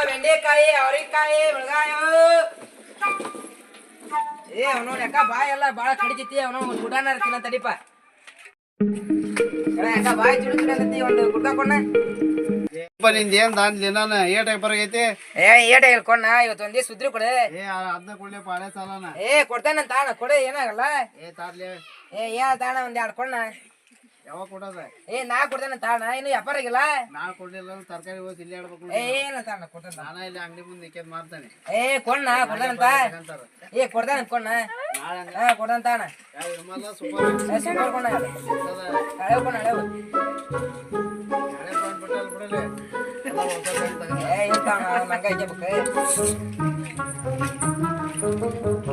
ಬೆಂಡೆಕಾಯಿ ಅವರೆಕಾಯಿ ಬೆಳಗಾಯ ಏ ಅವನು ಯಾಕ ಬಾಯ್ ಎಲ್ಲ ಬಾಳ ಕಡಿತೈತಿ ಅವನು ಒಂದು ಗುಡಾನ ಇರ್ತೀನ ತಡಿಪ ಅಣ್ಣ, ಯಾಕ ಬಾಯ್ ಚಿಡುತ್ತಿರತಿ ಒಂದು ಗುಡ್ಡ ಕೊಣ್ಣ ನಿಂದ ಏನ್ ದಾನ್ಲಿ ನಾನು ಏಟ್ ಬರಗೈತಿ ಏ ಏಟ ಹೇಳ್ಕೊಂಡ ಇವತ್ತು ಒಂದೇ ಸುದ್ರಿ ಕೊಡೆ ಏ ಅದನ್ನ ಕೊಡ್ಲಿ ಪಾಳೆ ಸಾಲನ ಏ ಕೊಡ್ತಾನ ತಾಣ ಕೊಡೆ ಏನಾಗಲ್ಲ ಏ ತಾರ್ಲಿ ಏ ಏನ ತಾಣ ಒಂದ್ ಎರಡು ಕೊಣ್ಣ ಯಾವಾಗ ಕೊಡೋದ? ಏ ನಾ ಕೊಡ್ತೇನೆ ತಾಣ. ಇನ್ನು ವ್ಯಾಪಾರ ಆಗಿಲ್ಲ? ನಾ ಕೊಡ್ಲಿಲ್ಲ ಅಂದ್ರೆ ತರಕಾರಿ ಹೋಗಿ ಇಲ್ಲಿ ಆಡ್ಬೇಕು ಏನ ತಾಣ ಕೊಡ್ತಾನ ನಾನ ಇಲ್ಲಿ ಅಂಗಡಿ ಮುಂದೆ ನಿಕ್ಕದ್ ಮಾಡ್ತಾನೆ ಏ ಕೊಣ್ಣ ಕೊಡ್ತಾನಂತ ಏ ಕೊಡ್ತಾನೆ ಕೊಣ್ಣ ಹಾ ಕೊಡ್ತಾನ ತಾಣ. ಇರ್ಮಲ್ಲ ಸೂಪರ್ ಕೊಣ್ಣ ಹಳೆ ಕೊಣ್ಣ ಹಳೆ ಬಿಡಲೆ. ಏ ನಂಗ ಕೊಡ್ಬೇಕು ನೋಡ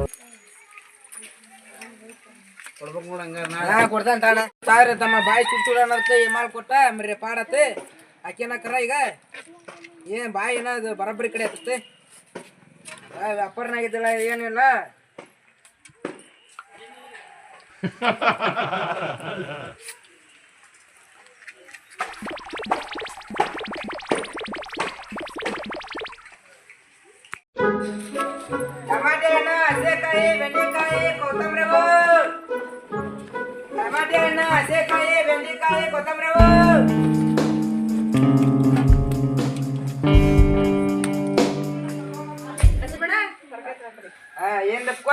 ಹಂಗ ನಾಳೆ ಹಾ ಕೊಡ್ತಾನ ತಾಣ ಸಾವಿರ ತಮ್ಮ ಬಾಯಿ ಚುಚ್ಚುಳ ಅನ್ನೋದಕ್ಕೆ ಈ ಮಾಲ್ ಕೊಟ್ಟ ಮರಿ ಪಾಡತ್ತೆ ಆಕೆನಕರ ಈಗ ಏನ್ ಬಾಯಿ ಏನದು ಬರಬ್ಬರಿ ಕಡೆ ಹತ್ತತ್ತೆ ವ್ಯಾಪಾರನಾಗಿದ್ದಿಲ್ಲ ಏನಿಲ್ಲ ಟಮಾಟೆ ಹಣ್ಣು ಹಸೆಕಾಯಿ ಬೆಂಡೆಕಾಯಿ ಕೊತ್ತಂಬರಿ ಟಮಾಟೆ ಹಣ್ಣು ಹಸೆಕಾಯಿ ಬೆಂಡೆಕಾಯಿ ಕೊತ್ತಂಬರಿ ಏನ್ದಪ್ಪ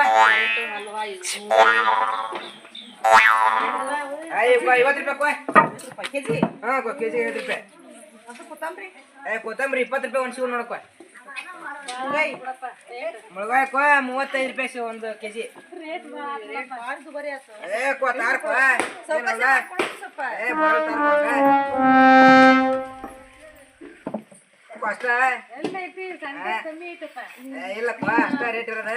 ಐವತ್ತು ರೂಪಾಯಿ ಹಾಂ ಕೆಜಿ ಐವತ್ತು ರೂಪಾಯಿ. ಏ ಕೊತ್ತಂಬರಿ ಇಪ್ಪತ್ತು ರೂಪಾಯಿ ಒಂದು ಶಿವ್ ನೋಡಪ್ಪ ಕೊ ಕೋ ಮೂವತ್ತೈದು ರೂಪಾಯಿ ಒಂದು ಕೋ ಏನಲ್ಲ ಏ ಬರೋ ತಾರ್ಕೋ ಅಷ್ಟ? ಏ ಇಲ್ಲಪ್ಪ ಅಷ್ಟ ರೇಟ್ ಇರೋದ.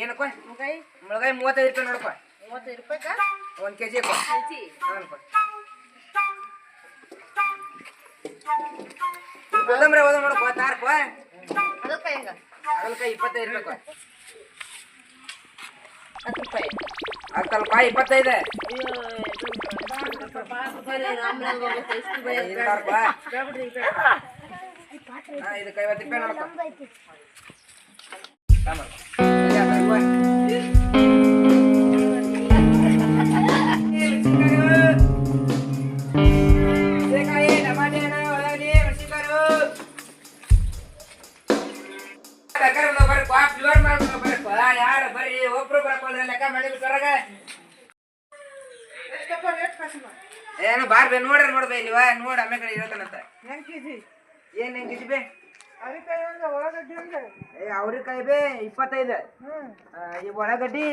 ಏನಪ್ಪ? ಮುಳಗಾಯಿ? ಮೂವತ್ತೈದು ರೂಪಾಯಿ ನೋಡಪ್ಪ. ಒಂದು ಕೆಜಿ ಅಪ್ಪ ಹಾನಪ್ಪ ಕೊತ್ತಂಬರಿ ಹೋದ ನೋಡಪ್ಪ ತಾರ್ಕೋ ಅಗಲ್ಕಾಯಿ ಇಪ್ಪತ್ತೈದು ರೂಪಾಯಿ. ಅಗಲ್ಕಾಯಿ ಇಪ್ಪತ್ತೈದು. ಇದು ಇಪ್ಪತ್ತೈದು ಇದಕ್ಕೆ ಐವತ್ತು ರೂಪಾಯಿ ನೋಡಪ್ಪ. ಇಪ್ಪತ್ತೈದು. ಈ ಒಳಗಡ್ಡಿ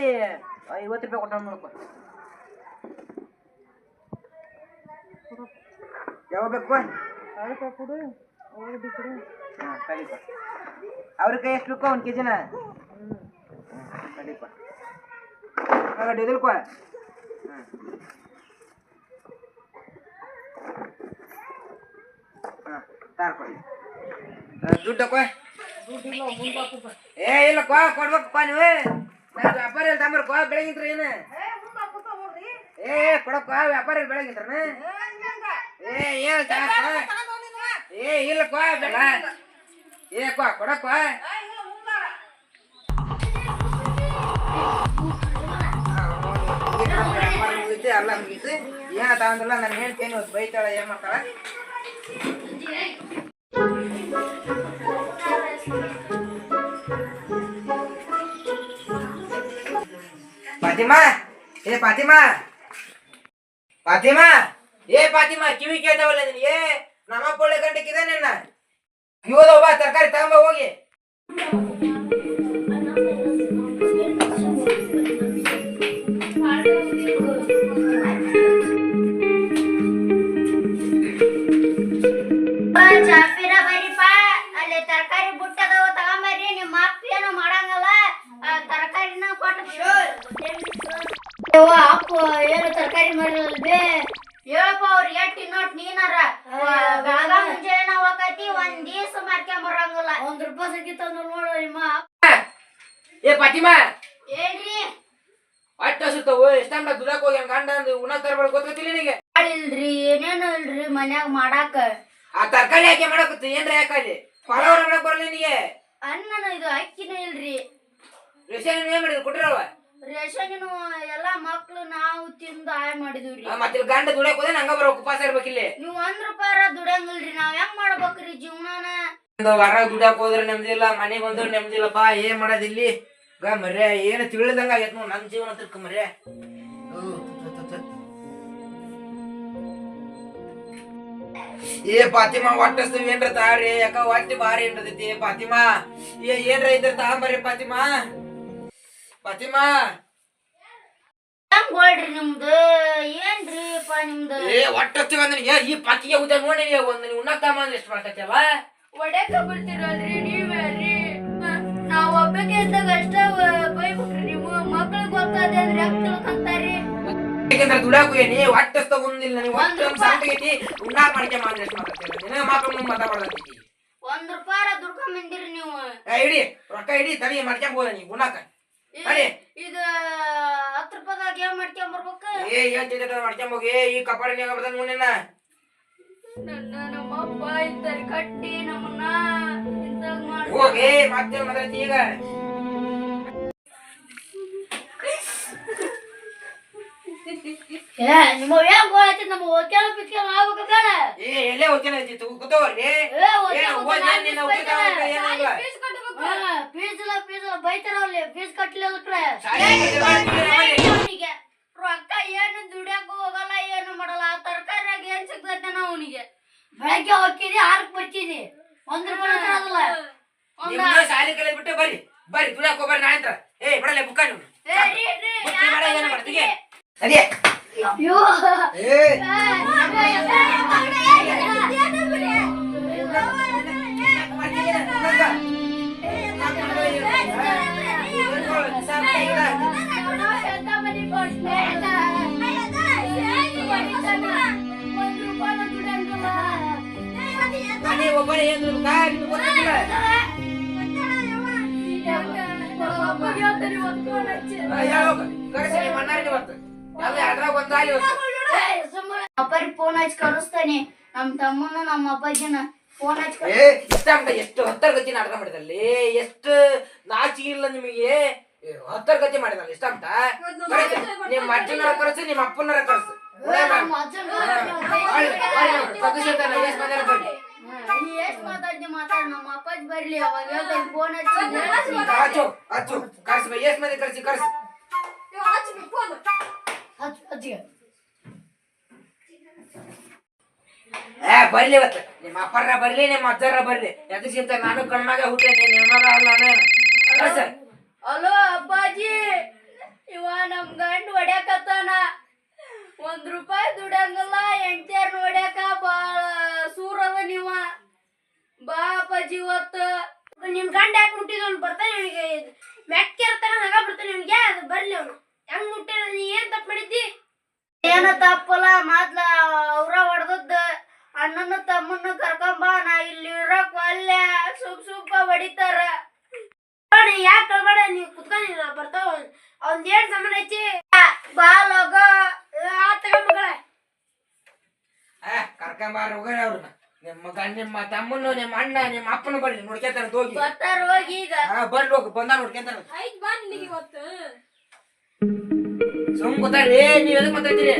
ಐವತ್ತು ರೂಪಾಯಿ ಕೊಟ್ಟ ನೋಡಪ್ಪ. ಯಾವ ಬೇಕು ಹಾಂ ಕೈ ಎಷ್ಟು ಬೇಕು ಒಂದು ಕೆ ಜಿನ ಕಡಿಪ ಒಳಗಡ್ಡಿ ಇದಲ್ಕೋ ಹಾಂ. ಹಾಂ ತಾರ್ಕೊಳ್ಳಿ ದುಡ್ಡು ಕೋ ಏ ಇಲ್ಲ ಕೋ ಕೊಡ್ಬೇಕಪ್ಪ ನೀವು ನಾನು ವ್ಯಾಪಾರ ಇಲ್ಲ ತಮ್ಮ ಕೋ ಬೆಳಗಿಂತ್ರ ಏನು ಏ ಕೊಡಪ್ಪ ವ್ಯಾಪಾರ ಇಲ್ಲ ಬೆಳಗಿಂತ್ರ ಏ ಏನು ಏ ಇಲ್ಲ ಕೋ ಬೇಡ ಏ ಕೋ ಕೊಡಪ್ಪ ವ್ಯಾಪಾರ ಮುಗೀತು ಎಲ್ಲ ಮುಗೀತು ಏನ ತಗೊಂಡಿಲ್ಲ ನಾನು ಹೇಳ್ತೇನೆ ಇವತ್ತು ಬೈತಾಳೆ ಏನ್ ಮಾಡ್ತಾಳ ಫಾತಿಮಾ ಏ ಫಾತಿಮಾ ಫಾತಿಮಾ ಏ ಫಾತಿಮಾ ಕಿವಿ ಕೇಳ್ತಾವಲ್ಲ ಏ ನಮ್ಮ ಪೊಳ್ಳೆ ಗಂಟೆಗಿದೆ ನಿನ್ನ. ಇವತ್ತು ಒಬ್ಬ ತರಕಾರಿ ತಗೊಂಬ ಹೋಗಿ. ಚಾಪಿರ ಬರೀಪ. ಅಲ್ಲಿ ತರಕಾರಿ ಬುಟ್ಟದವ ತಗೊಂಬರ್ರಿ ನಿಮ್ಮ ಅಪ್ಪ ಏನು ಮಾಡಂಗಲ್ಲ. ತರಕಾರಿನ ಕೊಟ್ಟು ಅಪ್ಪ ಏನು ತರಕಾರಿ ಮಾಡಿರಲ್ವೇ ಹೇಳಪ್ಪ ಅವ್ರ ಎಟ್ಟಿ ನೋಟ್ ನೀನಾರ? ಬೆಳಗ ಮುಂಜಾನೆ ಹೋಗತಿ ಒಂದ್ ದಿವ್ಸ ಮಾರ್ಕೊಂಡ್ ಬರಂಗಿಲ್ಲ. ಒಂದ್ ರೂಪಾಯಿ ಸಿಕ್ಕಿತ್ತಂದ್ರ ನೋಡು ನಿಮ್ಮ ಏ ಫಾತಿಮಾ ಏನ್ರಿ? ಹೊಟ್ಟೆ ಹಸು ಇರ್ತಾವ ಎಷ್ಟಂತ ದುಡಕ್ ಹೋಗಿ ಗಂಡ ಅಂದ್ ಉಣ್ಣಾಕ್ ತರಬೇಡ ಗೊತ್ತಿಲ್ಲ ನಿನಗೆ. ಇಲ್ರಿ ಏನೇನು ಇಲ್ರಿ ಮನ್ಯಾಗ ಮಾಡಾಕ. ಆ ತರಕಾರಿ ಹಾಕಿ ಮಾಡಕತ್ತ ಏನ್ರ ಯಾಕಲ್ಲಿ ಪಲಾವ್ ಮಾಡಕ್ ಬರಲ್ಲ ನಿನಗೆ. ಅನ್ನನ ಇದು ಅಕ್ಕಿನೇ ಇಲ್ರಿ. ರೇಷನ್ ಏನ್ ಮಾಡಿದ್ರು ಕೊಟ್ಟಿರವ ರೇಷನಿನು ಎಲ್ಲಾ ಮಕ್ಳು ನಾವು ತಿಂದು ಹಾಯ್ ಮಾಡಿದ್ವಿ ಮತ್ತೆ ಇಲ್ಲಿ ಗಂಡ ದುಡಿಯಕ್ ಹೋದ್ರೆ ಹಂಗ ಬರೋ ಉಪವಾಸ ಇರ್ಬೇಕಿಲ್ಲಿ ನೀವ್ ಒಂದ್ ರೂಪಾಯಿ ದುಡಂಗಿಲ್ರಿ ನಾವ್ ಹೆಂಗ್ ಮಾಡ್ಬೇಕ್ರಿ ಜೀವನಾನ? ಒಂದು ಹೊರ ದುಡಕ್ ಹೋದ್ರೆ ನೆಮ್ಮದಿಲ್ಲ ಮನೆ ಬಂದ್ರೆ ಬಾ ಏನ್ ಮಾಡೋದಿಲ್ಲಿ ಗ ಮರ್ಯ ಏನು ತಿಳಿದಂಗ ಆಗೈತ್ ನೋಡ್ ನನ್ ಜೀವನ ತಿರ್ಕ ಮರ್ಯ ಏ ಪಾತಿಮಾ ಹೊಟ್ಟಸ್ತೇವಿ ಏನ್ರ ತಾಳ್ರಿ? ಯಾಕ ಒಟ್ಟಿ ಬಾರಿ ಇರ್ತೈತಿ ಪಾತಿಮಾ? ಏ ಏನ್ರ ಇದ್ರ ತಗೊಂಬರ್ರಿ ಫಾತಿಮಾ ಫಾತಿಮಾ. ಹೋಳ್ರಿ ನಿಮ್ದು? ಏನ್ರಿ ಪಾ ನಿಮ್ದು? ಏ ಈ ಪಕ್ಕಿಗೆ ಉದ್ದ ನೋಡಿ ಒಂದ್ ನೀವು ಉಣ್ಣಕ್ ತಗೊಂಬಂದ್ರೆ ಎಷ್ಟು ಮಾಡ್ತೈತವ ಒಡೆಕ ಬಿಡ್ತಿರಲ್ರಿ ನೀವ್ಯಾರಿ ನಾವ್ ಒಬ್ಬಕ್ಕೆ ಇದ್ದಾಗ ಅಷ್ಟ ಬೈಬಿಟ್ರಿ ನೀವು. ಮಕ್ಳಿಗೆ ಗೊತ್ತಾದೆ ಅಂದ್ರೆ ಯಾಕಂದ್ರೆ ದುಡಾಕು ಏನಿ ನೀವು ಹೊಟ್ಟೆ ಒಂದ್ ಉಣ್ಣಾಕ್ ಎಷ್ಟು ಮಾತಾಡ್ತೀರ ನಿನ್ನ ಮಕ್ಳು ಒಂದ್ ರೂಪಾಯಿ ದುಡ್ಕೊಂಡ್ ಬಂದಿರಿ ನೀವು. ಇಡಿ ರೊಕ್ಕ ಇಡಿ ತಡಿ ಮಾಡ್ಕೊಂಬೋದ ನೀ ಉಣ್ಣಾಕ. ಇದು ಹತ್ತು ರೂಪಾಯಿದಾಗ ಏನ್ ಮಾಡ್ಕೊಂಡ್ ಬರ್ಬೇಕು ಏ ಏನ್ ತಿಂದ ಹೋಗಿ ಈ ಕಪಾಡಿ ಬರ್ತಾನ ಮುನ್ನ ನನ್ನ. ನಮ್ಮ ಅಪ್ಪ ಇದ್ದಾರೆ ಕಟ್ಟಿ ನಮ್ಮನ್ನ ಇಂತಾಗ್ ಮಾಡ್ತಾರೆ. ಹೋಗಿ ಮತ್ತೆ ಮಾತಾಡ್ತಿ ಈಗ? ಏ ನಿಮ್ಮ ಹೆಂಗ್ ಹೋಯ್ತು ನಮ್ಮ ಹೋಗ್ಯಾಳ ಪಿಚ್ಕೊಂಡ್ ಆಗ್ಬೇಕು ಬೇಡ ಏ ಎಲ್ಲೇ ಏನ್ ಹೋಗ್ಯಾಳ ಓದ್ ನಿನ್ನ ಫೀಸ್ ಇಲ್ಲ ಫೀಸ್ ಇಲ್ಲ ಬೈತಾರ ಅಲ್ಲಿ ಫೀಸ್ ಶಾಲೆ ಅವನಿಗೆ ರೊಕ್ಕ ಏನು ದುಡಿಯಾಕ ಹೋಗಲ್ಲ ಏನು ಮಾಡಲ್ಲ. ಆ ತರಕಾರಿಯಾಗ ಏನ್ ಸಿಗ್ತೈತೆ ಅವನಿಗೆ. ಬೆಳಗ್ಗೆ ಹೋಗಿದಿ ಆರಕ್ಕೆ ಬರ್ತಿದಿ ಒಂದ್ ರೂಪಾಯಿ ಹತ್ರ ಅದಲ್ಲ. ನಿಮ್ದು ಶಾಲೆ ಕಲೆ ಬಿಟ್ಟು ಬರ್ರಿ. ಬರ್ರಿ ದುಡ್ಯಾಕ ಹೋಗ್ಬರ್ರಿ ಹತ್ರ. ಏ ಬಿಡಲ್ಲ ಬುಕ್ಕ ನೀವು ಏ, ರೀ, ರೀ, ಬುತ್ತಿ ಮಾಡ ಏನ್ ಮಾಡ್ತೀವಿ ಯಾಕ್ ನಡಿಯೇ ಅಯ್ಯೋ ಏ ಮನೆ ಒಬ್ಬನೇ ಏನು ದುಡ್ಕ ನಿಮ್ಗೆ ಗೊತ್ತಿಲ್ಲ ಕರೆಸಿ ನಿಮ್ಮ ಅಣ್ಣಾರಿಗೆ ಇವತ್ತು ಎಲ್ಲ ಅದ್ರಾಗ ಒಂದಾಲಿ ಇವತ್ತು ಅಪ್ಪರಿ ಫೋನ್ ಹಚ್ಚಿ ಕರೆಸ್ತಾನೆ ನಮ್ ತಮ್ಮನ ನಮ್ಮ ಅಪ್ಪಾಜಿನ ಫೋನ್ ಹಚ್ಚಿ ಏ ಇಷ್ಟ ಎಷ್ಟು ಹತ್ತರ ಗತಿ ನಾಟಕ ಮಾಡಿದಲ್ಲಿ ಎಷ್ಟು ನಾಚಿಕೆ ಇಲ್ಲ ನಿಮಗೆ ಹತ್ತರ ಗತಿ ಮಾಡಿದಲ್ಲ ಇಷ್ಟ ಕರೆಸಿ. ನಿಮ್ಮ ಅಜ್ಜನರ ಕರೆಸಿ ನಿಮ್ಮ ಅಪ್ಪನರ ಕರೆಸು ಎಷ್ಟ್ ಮಾತಾಡ್ತಿ ಮಾತಾಡ್ ನಮ್ಮ ಅಪ್ಪಾಜಿ ಬರ್ಲಿ ಅವಾಗ ಫೋನ್ ಹಚ್ಚಿ ಕರ್ಸಿ ಕರ್ಸಿ ಎಷ್ಟ್ ಮಂದಿ ಕರೆಸಿ ಕರೆಸಿ ಏ ಬರ್ಲಿ ಇವತ್ತು. ನಿಮ್ಮ ಅಪ್ಪರ ಬರ್ಲಿ ನಿಮ್ಮ ಅಜ್ಜರ ಬರ್ಲಿ. ಎದಕ್ಕಿಂತ ನಾನು ಕಣ್ಮಾಗ ಹುಟ್ಟೆ ನಿಮ್ಮಗ ಅಲ್ಲ ನಾನು. ಕರೆಸ ಹಲೋ ಅಪ್ಪಾಜಿ ಇವ ನಮ್ ಗಂಡ ಹೊಡ್ಯಾಕತ್ತಾನ. ಒಂದ್ ರೂಪಾಯಿ ದುಡಂಗಲ್ಲ ಹೆಂಡ್ತಿಯರ್ ನೋಡ್ಯಾಕ ಬಾಳ ಸೂರದ ನೀವ. ಬಾ ಅಪ್ಪಾಜಿ ಇವತ್ತು. ನಿನ್ ಗಂಡ ಯಾಕೆ ಮುಟ್ಟಿದ ಅವ್ನು ಬರ್ತಾನೆ ಅವನಿಗೆ ಮೆಕ್ಕೆರ ತಗೊಂಡ್ ಹಂಗ ಬರ್ತಾನೆ ಅವನಿಗೆ ಅದು ಬರ್ಲಿ ಅವನು. ಹೆಂಗ್ ಮುಟ್ಟಿದ ನೀ ಏನ್ ತಪ್ಪು ಮಾಡಿದ್ದಿ? ಏನ ತಪ್ಪಲ್ಲ ಮೊದ್ಲ ಅವ್ರ ಹೊಡೆದದ್ದ ಅಣ್ಣನ ತಮ್ಮನ್ನ ಕರ್ಕೊಂಬ ನಾ ಇಲ್ಲಿ ಇರಕ್ ಒಲ್ಲೆ. ಸುಪ್ ಸುಪ್ಪ ಹೊಡಿತಾರ ನೋಡಿ ಯಾಕೆ ಕಳ್ಬೇಡ ನೀ ಕುತ್ಕೊಂಡಿಲ್ಲ ಬರ್ತಾವ ಅವ್ನ್. ಏನ್ ಸಾಮಾನ್ ಐತಿ? ಬಾ ಲೋಗ. ಆ ತಗೊಂಬಗಳ ಕರ್ಕೊಂಬಾರ ಹೋಗೋಣ ಅವ್ರನ್ನ. ನಿಮ್ಮ ಗಂಡ ನಿಮ್ಮ ತಮ್ಮನ್ನು ನಿಮ್ಮ ಅಣ್ಣ ನಿಮ್ಮ ಅಪ್ಪನ ಬರ್ಲಿ ನೋಡ್ಕೊಂತಾನೆ ಹೋಗಿ. ಬರ್ತಾರ ಹೋಗಿ ಈಗ. ಬರ್ಲಿ ಹೋಗಿ ಬಂದ ನೋಡ್ಕೊಂತಾನೆ ಐತ್ ಬಂದ್ ಇವತ್ತು. ಸುಮ್ ಏ ನೀವ್ ಎದಕ್ ಮಾತಾಡ್ತೀರಿ?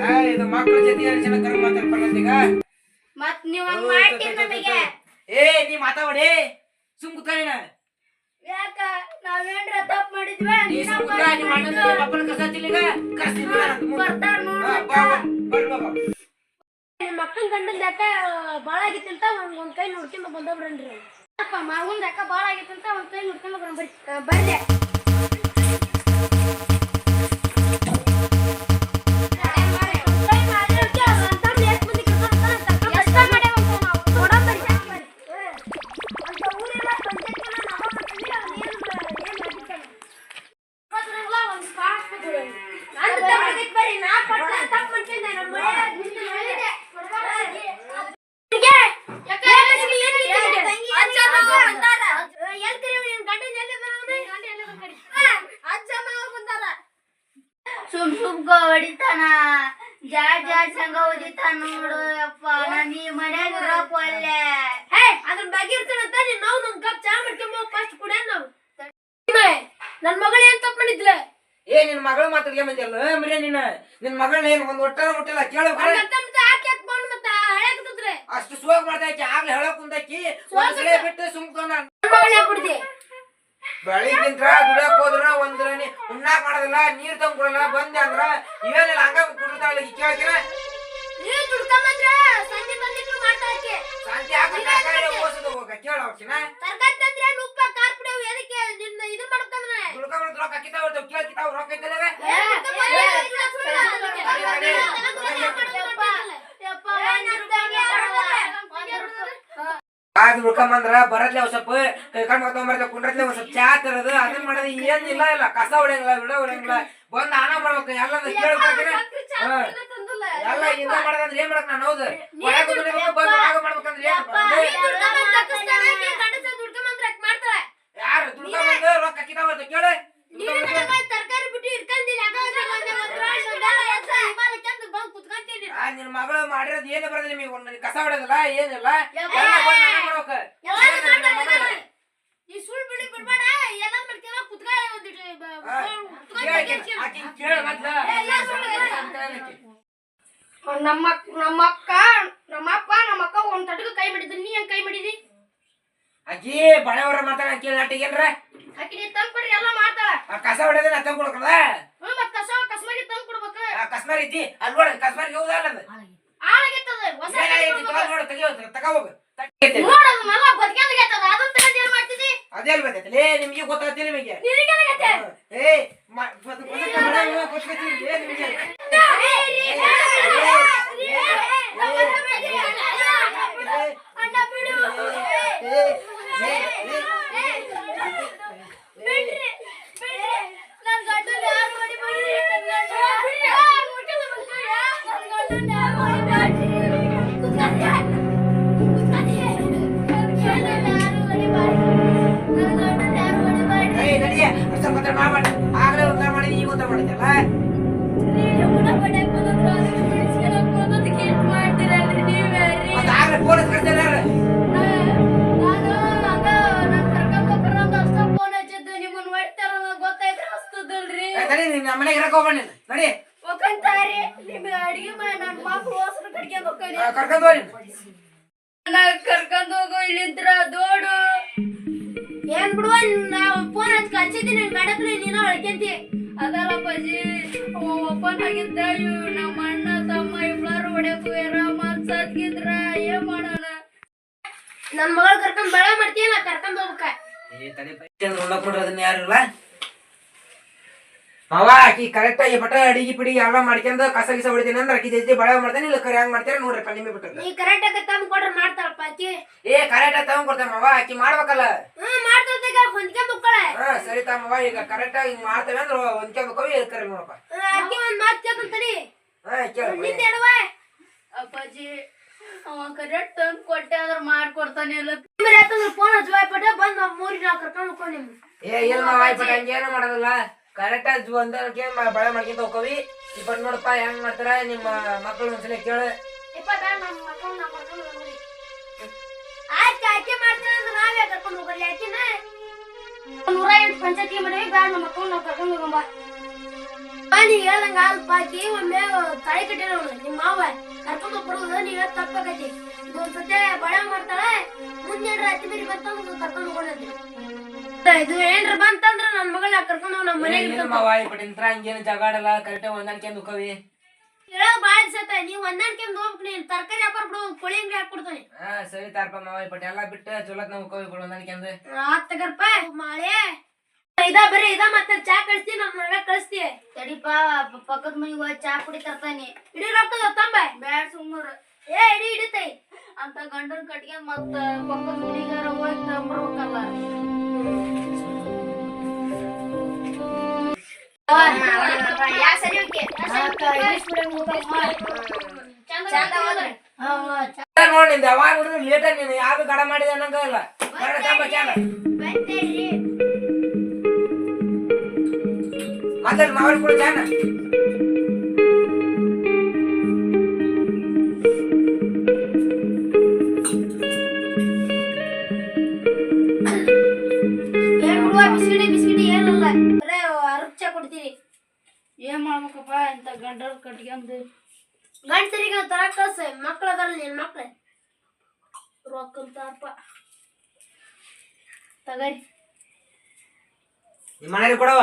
ಆ, ಇದು ಮಕ್ಕಳ ಜೊತೆ ಎರಡು ಜನ ಈಗ ಮತ್ ನೀವ್ ಹಂಗ್ ಮಾಡ್ತೀರಿ ನಮಗೆ. ಏ ನೀ ಮಾತಾಡಿ ಸುಮ್ ಕುತ್ಕೊಳ್ಳಿ ನಾ ಯಾಕ? ನಾವೇನ್ರ ತಪ್ಪ ಮಾಡಿದ್ವಿ? ನೀ ಸುಮ್ ಕುತ್ಕ, ನಿಮ್ಮ ಅಣ್ಣನ ನಿಮ್ಮ ಅಪ್ಪನ ಕರ್ಸತ್ತಿಲ್ಲ ಈಗ? ಕರ್ಸ್ತೀನಿ ಬಿಡ ನಾನು ಮುಂದೆ. ಬರ್ತಾರ ನೋಡ್ ಹಾ, ಬಾ, ಬಾ. ನಿಮ್ಮ ಅಕ್ಕನ ಗಂಡನ ಯಾಕ ಆಗಿತ್ತಂತ ಒಂದ್ ಒಂದ್ ಕೈ ನೋಡ್ಕೊಂಡ್ ಬಂದವ್ರನ್ರಿ? ಅಪ್ಪ ಮಗುನ್ ಯಾಕ ಆಗಿತ್ತಂತ ಒಂದ್ ಕೈ ನೋಡ್ಕೊಂಡ್ ಬರ್ರಿ. ಮಾತಾಡ್ಗೆ ಬಂದಿಲ್ಲ ಮರಿ ನಿನ್ನ ನಿನ್? ಮಗಳನ್ನ ಏನ್ ಒಂದ್ ಒಟ್ಟಾರ ಮುಟ್ಟಿಲ್ಲ ಕೇಳ ಅಷ್ಟು ಸೋಗ್ ಮಾಡ್ದಾಕಿ ಆಗ್ಲೇ ಹೇಳಕ್ ಕುಂದಾಕಿ ಒಂದ್ ಸಲ ಬಿಟ್ಟು ಸುಮ್ಕೊಂಡ ಬೆಳಿಗ್ಗಿಂತ್ರ ದುಡಿಯಕ್ ಹೋದ್ರ ಒಂದ್ ನೀ ಉಣ್ಣಾಕ್ ಮಾಡೋದಿಲ್ಲ ನೀರ್ ತಂದ್ ಕೊಡಲ್ಲ ಬಂದೆ ಅಂದ್ರ ಏನಿಲ್ಲ ಹಂಗ ಕುಡಿತಾಳ ಕೇಳ್ತೀರ ಶಾಂತಿ ಹಾಕಿ ಕೇಳ ಅವಕಿನ. ಮಾಡ್ಕೊಂಡ್ರೆ ರೊಕ್ಕ ಕಿತ್ತಾವ್ ಇರ್ತಾವ್ ಕೇಳ್ತಿತ್ತಾವ್ ರೊಕ್ಕ ಇದ್ದಲ್ಲವೇ ಆಗ ದುಡ್ಕೊಂಬಂದ್ರ ಬರತ್ಲೆ ಒಂದ್ ಸ್ವಲ್ಪ ಕೈಕಂಡ್ ಮಾಡ್ಕೊಂಬರ್ತ ಕುಂಡ್ರತ್ಲೆ ಒಂದ್ ಸ್ವಲ್ಪ ಚಾ ತರದು ಅದನ್ನ ಮಾಡೋದು ಏನಿಲ್ಲ ಇಲ್ಲ ಇಲ್ಲ ಕಸ ಹೊಡೆಯಂಗಿಲ್ಲ ಬಿಡ ಹೊಡೆಯಂಗಿಲ್ಲ ಬಂದ್ ಆನ ಮಾಡ್ಬೇಕು ಎಲ್ಲ ಕೇಳ್ಕೊಳ್ತೀರ ಎಲ್ಲ ಇಂದ ಮಾಡದಂದ್ರೆ ಏನ್ ಮಾಡಕ್ ನಾನು ಹೌದು ಒಳಗ ಮಾಡ್ಬೇಕಂದ್ರೆ ಏನ್ ಯಾರು ದುಡ್ಕೊಂಬಂದು ರೊಕ್ಕ ಕಿತ್ತಾವ್ ಇರ್ತಾವ್ ಕೇಳು ತರಕಾರಿ ಬಿಟ್ಟು ಇಟ್ಕೊಂಡಿಲ್ಲ ಕುತ್ಕೊಂತೀನಿ ಆ ನಿನ್ ಮಗಳು ಮಾಡಿರೋದು ಏನು ಬರೋದು ನಿಮಗೆ ಒಂದು ಕಸ ಹೊಡೆದಿಲ್ಲ ಏನಿಲ್ಲ ಯವ್ವ. ಎಲ್ಲ ಬಂದ್ ಆನ ಮಾಡ್ಬೇಕು ಎಲ್ಲಾರು ಏನ್ ನನ್ನ ಮಾಡ್ತಾರೆ, ಮಗಳು? ಈ ಸುಳ್ಳು ಬಿಡಿ ಬಿಡ್ಬೇಡ ಎಲ್ಲ ಮಾಡ್ಕೊಂಡ ಕುತ್ಕ ಒಂದಿಟ್ಟು ಬ- ಆ, ಕುತ್ಕೊಂಡ್ ಕೇಳ್ ಆಕಿ- ಕೇಳ್ಸ್ಕೊಂಡ್. ಆಕಿನ್ ಕೇಳ್ ಮೊದ್ಲ. ಎಲ್ಲ ಸುಳ್ಳು ಹೇಳ್ತಾಳೆ. ಅಂತ ಹೇಳಕ್ಕೆ. ನಮ್ಮ ನಮ್ಮ ಅಕ್ಕ ನಮ್ಮ ಅಪ್ಪ ನಮ್ಮ ಅಕ್ಕ ಒಂದ್ ತಟಕ ಕೈ ಮಾಡಿದ್ರು ನೀ ಹೆಂಗ್ ಕೈ ಮಾಡಿದಿ ಆಕಿ ಬಡವರ ಮಾತಾಡ ಅಕ್ಕಿ ನಾಟಿಗೇನ್ರ ಅಕ್ಕಿ ನೀ ತಂದ್ ಕೊಡ್ರಿ ಎಲ್ಲ ಮಾಡ್ತಾಳ. ಆ ಕಸ ಹೊಡೆದ ನಾ ತಂದ್ ಕೊಡ್ಕದ ಹ್ಮ್ ಮತ್ ಕಸ ಕಸ್ಮಾಗಿ ತಂದ್ ಕೊಡ್ಬೇಕ. ಆ ಕಸ್ಮಾರ್ ಐತಿ ಅಲ್ಲಿ ನೋಡ ಕಸ್ಮಾರ್ ಹೌದಲ್ಲ ಅದು ಆಳಾಗಿತ್ತದ ಹೊಸ ನೋಡ ಅದನ್ನ ತಗೊಂಡ್ ಏನ್ ಮಾಡ್ತಿದಿ? ಬರ್ತೈತಿ ಲೇ ನಿಮ್ಗೆ ಗೊತ್ತಾಗ್ತಿ ನಿಮಗೆ. ನಿನಗೇನಾಗೈತೆ? ಏ ನಿಮಗೆ. ಮನೆಗೆ ಇರಕ್ ಹೋಗ್ಬೇಡ ನೀನು. ನಡಿ. ಒಕ್ಕಂತಾರಿ ನಿಮ್ಗೆ ಅಡಿಗೆ ಮಾಡಿ ನನ್ನ ಮಕ್ಕಳು ಹೊಸರು ಕಟ್ಕೊಂಡ್ ಹೋಗ್ತೀನಿ ಕರ್ಕೊಂಡು ಹೋಗಿ ಕರ್ಕೊಂಡ್ ಹೋಗು ಇಲ್ಲಿದ್ರ ದೋಡು. ಏನ್ ಬಿಡುವ ನಾವು ಫೋನ್ ಹಚ್ಚಿ ಕಳ್ಸಿದ್ದೀನಿ ಗಡಕ್ಲಿ ನೀನ ಹೊಳ್ಕೊಂತಿ ಅದಲ್ಲ ಪಜಿ ಓಪನ್ ಆಗಿದ್ದ ಇವ್ ನಮ್ಮ ಅಣ್ಣ ತಮ್ಮ ಇಬ್ಬರು ಹೊಡ್ಯಕ್ ಹೋಗ್ಯಾರ. ಮತ್ ಸತ್ಗಿದ್ರ ಏನ್ ಮಾಡೋಣ ನನ್ ಮಗಳು ಕರ್ಕೊಂಡ್ ಬೆಳೆ ಮಾಡ್ತೀಯಲ್ಲ ಕರ್ಕೊಂಡ್ ಹೋಗ್ಬೇಕ ಏ ತಡಿ ಪೈಸೆ ನೋಡಕ್ ನೋಡ್ರಿ ಅದನ್ನ ಯಾರು ಇಲ್ಲ ಅವ ಆಕಿ ಕರೆಕ್ಟ್ ಆಗಿ ಬಟ ಅಡಿಗೆ ಪಿಡಿ ಎಲ್ಲ ಮಾಡ್ಕೊಂಡ್ ಕಸ ಗಿಸ ಹೊಡಿತೀನಿ ಅಂದ್ರೆ ಆಕಿ ಜಲ್ದಿ ಬಳೆ ಮಾಡ್ತಾನೆ ಇಲ್ಲ ಕರೆ ಹಂಗ್ ಮಾಡ್ತಾರೆ ನೋಡ್ರಪ್ಪ ನಿಮಗೆ ಬಿಟ್ಟದ ನೀ ಕರೆಕ್ಟ್ ಆಗಿ ತಂದ್ ಕೊಡ್ರ ಮಾಡ್ತಾಳಪ್ಪ ಆಕಿ ಏ ಕರೆಕ್ಟ್ ಆಗಿ ತಗೊಂಡ್ ಕೊಡ್ತೇವೆ ಮಾವ ಆಕಿ ಮಾಡ್ಬೇಕಲ್ಲ ಹ್ಮ್ ಮಾಡ್ತಾಳ್ತೀಗ ಹೊಂದ್ಕೊಂಡ್ ಹೋಗ್ಕಳೆ ಹಾ ಸರಿ ತಮ್ಮವ ಈಗ ಕರೆಕ್ಟ್ ಆಗಿ ಹಿಂಗ್ ಮಾಡ್ತೇವೆ ಅಂದ್ರೆ ಒಂದ್ಕೊಂಡ್ ಹೋಗಿ ಕರೆ ನೋಡಪ್ಪ ಆಕಿ ಒಂದ್ ಮಾತ್ ಕೇಳ್ತಾನ್ ತಡಿ ಹಾ ಕೇಳ ನಿಂದ ಎಡವ ಅಪ್ಪಾಜಿ ಅವ ಕರೆಕ್ಟ್ ತಂದು ಕೊಟ್ಟೆ ಅಂದ್ರೆ ಮಾಡ್ಕೊಡ್ತಾನೆ ಇಲ್ಲ. ಬರೀ ಯಾಕಂದ್ರೆ ಫೋನ್ ಹಚ್ಚುವ ಪಟ ಬಂದ್ ನಮ್ಮ ಊರಿಗೆ ನಾವು ಕರ್ಕೊಂಡ್ ಹೋಗ್ಕೊಂಡು ನಿಮ್ಗೆ. ಏ ಇಲ್ಲ ಹಂಗೇನು ಮಾಡೋದಿಲ್ಲ. ಕರೆಕ್ಟ್ ಆಗಿ ಒಂದಕ್ಕೆ ಬಳೆ ಮಾಡ್ಕೊಂತ ಹೋಗ್ಕವಿ. ನೋಡಪ್ಪ ಹೆಂಗ್ ಮಾಡ್ತಾರ ನಿಮ್ಮ ಮಕ್ಕಳು ಒಂದ್ಸಲ ಕೇಳು. ಇಪ್ಪತ್ತ ನಮ್ಮ ಮಕ್ಕಳನ್ನ ನಾವು ಕರ್ಕೊಂಡು ಹೋಗ್ರಿ ಆಯ್ತು ಆಯ್ಕೆ ಮಾಡ್ತೀನಿ ಅಂದ್ರೆ ನಾವೇ ಕರ್ಕೊಂಡು ಹೋಗಲಿ ಆಕಿನ ನೂರ ಎಂಟು ಪಂಚಾಯತಿ ಮಾಡಿವಿ ಬ್ಯಾಡ ನಮ್ಮ ಮಕ್ಕಳು ನಾವು ಕರ್ಕೊಂಡು ಹೋಗಂಬ. ನೀ ಹೇಳ್ದಂಗ ಅಲ್ಪ ಆಕಿ ಒಮ್ಮೆ ತಲೆ ಕಟ್ಟಿರೋ ನಿಮ್ಮ ಮಾವ. ಕರ್ಕೊಂಡು ಹೋಗ್ಬಿಡೋದು ನೀವ್ ತಪ್ಪಾಗೈತಿ ಒಂದ್ಸತೆ ಬಳ ಮಾಡ್ತಾಳೆ ಮುಂದೆ ರಾತ್ರಿ ಬೇರೆ ಬಂತಂದ್ರೆ ಕರ್ಕೊಂಡು ಹೋಗೋಣಂತೆ ಇದು ಏನ್ರ ಬಂತಂದ್ರ ನನ್ ಮಗಳ ಕರ್ಕೊಂಡು ನಮ್ಮ ಮನೆಗೆ ಮಾವ ಇಂತ್ರ ಹಂಗೇನು ಜಗಾಡಲ್ಲ ಕರೆಕ್ಟ್ ಹೊಂದಾಣಿಕೆ ಹೋಗವಿ ಇರೋ ಬಾಳ ಸತ ನೀವ್ ಹೊಂದಾಣಿಕೆ ಹೋಗ್ಬೇಕು ನೀನ್ ತರಕಾರಿ ವ್ಯಾಪಾರ ಬಿಡು ಕೋಳಿ ಅಂಗಡಿ ಹಾಕ್ಬಿಡ್ತಾನೆ ಹಾ ಸರಿ ತಾರಪ್ಪ ಮಾವ ಇಪ್ಪಟ್ ಎಲ್ಲ ಬಿಟ್ಟು ಚಲೋತ್ ನಾವು ಹೋಗವಿ ಹೊಂದಾಣಿಕೆ ಅಂದ್ರೆ ಆತ್ ತಗರ್ಪ ಮಾಳೆ. ಇದ ಬರೀ ಇದ ಮತ್ತೆ ಚಾ ಕಳಿಸ್ತಿ ನಮ್ ಮಗ ಕಳಿಸ್ತಿ ತಡಿಪ ಪಕ್ಕದ ಮನೆಗೆ ಹೋಗಿ ಚಾ ಕುಡಿ ತರ್ತಾನೆ. ಇಡೀ ರೊಕ್ಕ ತಂಬ ಬ್ಯಾಡ ಸುಮ್ಮರು. ಏ ಇಡಿ ಇಡಿತೈ ಅಂತ ಗಂಡನ ಕಟ್ಕೊಂಡ್ ಮತ್ತ ಪಕ್ಕದ ಹುಡುಗಾರ ಹೋಗಿ ತಂಬರ್ಬೇಕಲ್ಲ ನೋಡಿ ನಿಂದ ಯಾವಾಗ ನೋಡಿದ್ರು ಲೇಟ್ ನೀನು ಯಾವ್ದು ಗಡ ಮಾಡಿದ ಅನ್ನಂಗಲ್ಲ ಹೊಲದಲ್ಲಿ ಮಾವಳಿ ಕೊಡ್ತಾನ. ಏನ್ ಮಾಡ್ಬೇಕಪ್ಪ ಇಂತ ಗಂಡರ ಕಟ್ಕೊಂಡ್ ಗಂಡಸರಿಗೆ ತರ ಕಳ್ಸ. ಮಕ್ಳ ಅದಲ್ಲ ನಿನ್ ಮಕ್ಳ. ರೊಕ್ಕ ತಗರಿ. ನಿಮ್ಮ ಮನೇಲಿ ಕೊಡವ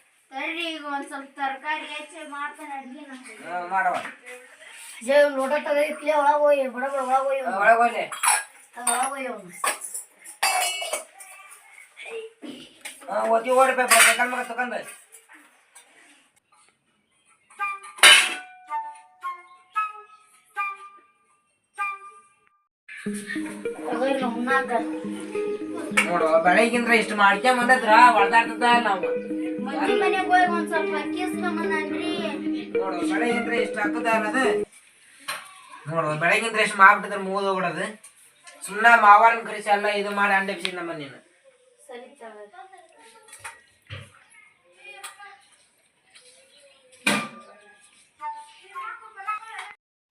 ಒಂದ್ ಸ್ವಲ್ಪ ತರಕಾರಿ ಹೆಚ್ಚು ಮಾಡ್ತಾನೆ ಅಡ್ಗೆ ಮಾಡವ. ಲೋಟ ತಗೈತ್ಲೆ ಒಳಗೆ ಹೋಗಿ ಬಡ ಬಡ ಒಳಗೆ ಹೋಗಿ. ಒಳಗೆ ಒಳಗೆ ಹೋಗಿ ಅವ್ನು ಓದಿ ಓಡ್ಬೇಕು ಕಲ್ ಮಗ ತಕೊಂಡ್ ತಗರಿ ಉಣ್ಣಾಕ. ನೋಡು ಬೆಳಗಿಂದ್ರ ಇಷ್ಟು ಮಾಡ್ಕೊಂಬಂದ್ರ ಹೊಡೆದಾಡ್ತದ ನಾವು. ಮನೆಗೆ ಹೋಗಿ ಒಂದ್ ಸ್ವಲ್ಪ ಅಕ್ಕಿ ಇಸ್ಕೊಂಬಂದ್ರಿ ನೋಡು ಬೆಳಗಿಂದ್ರ ಇಷ್ಟು ಹಾಕದ ಅನ್ನೋದು. ನೋಡು ಬೆಳಗಿಂದ್ರ ಇಷ್ಟು ಮಾಡ್ಬಿಟ್ಟಿದ್ರೆ ಮುಗಿದು ಹೋಗ್ಬಿಡೋದು. ಸುಮ್ಮನೆ ಮಾವಾರನ್ ಕರೆಸಿ ಎಲ್ಲ ಇದು ಮಾಡಿ ಅಂಡೆ ಬಿಸಿ ನಮ್ಮ ನೀನು. ಸರಿ ತಗರಿ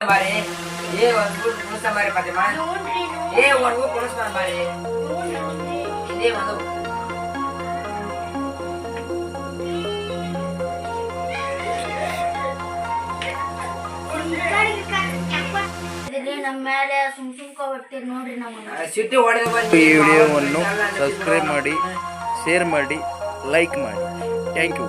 ಬಾರಿ ಏ ಒಂದ್ ಗೂಡ್ ಕುಣಿಸ ಬಾರಿ ಪದ್ಯಮ್ಮ ಏ ಒಂದ್ ಗೂಡ್ ಕುಣಿಸ್ತಾನ ಬಾರಿ ಇದೇ ಒಂದು ಈ ವಿಡಿಯೋವನ್ನು ಸಬ್ಸ್ಕ್ರೈಬ್ ಮಾಡಿ ಶೇರ್ ಮಾಡಿ ಲೈಕ್ ಮಾಡಿ. Thank you